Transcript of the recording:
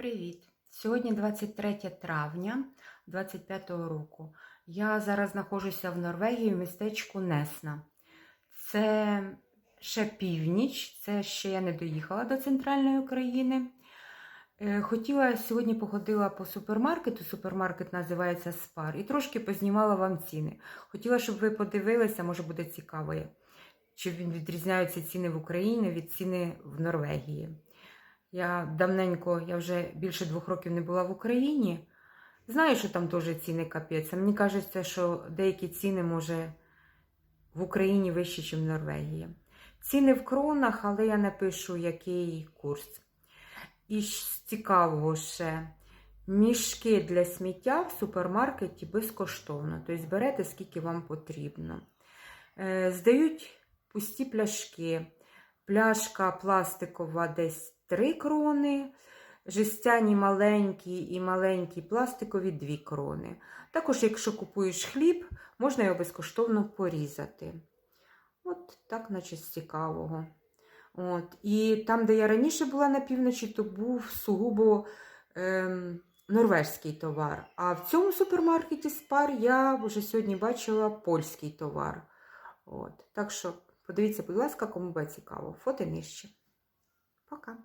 Привіт! Сьогодні 23 травня 25 року. Я зараз знаходжуся в Норвегії в містечку Несна. Це ще північ, це ще я не доїхала до центральної України. Е, Хотіла сьогодні походила по супермаркету. Супермаркет називається Спар, і трошки познімала вам ціни. Хотіла, щоб ви подивилися, може буде цікаво, чи відрізняються ціни в Україні від ціни в Норвегії. Я давненько, я вже більше двох років не була в Україні. Знаю, що там теж ціни капець. Мені кажеться, що деякі ціни, може, в Україні вищі, ніж в Норвегії. Ціни в кронах, але я напишу, який курс. І цікавого ще, мішки для сміття в супермаркеті безкоштовно. Тобто берете, скільки вам потрібно. Е, Здають пусті пляшки. Пляшка пластикова десь 3 крони, жестяні маленькі і маленькі пластикові 2 крони. Також, якщо купуєш хліб, можна його безкоштовно порізати. От так, наче з цікавого. От. І там, де я раніше була на півночі, то був сугубо ем, норвежський товар. А в цьому супермаркеті Спар я вже сьогодні бачила польський товар. От. Так що подивіться, будь ласка, кому буде цікаво. Фото нижче. Пока.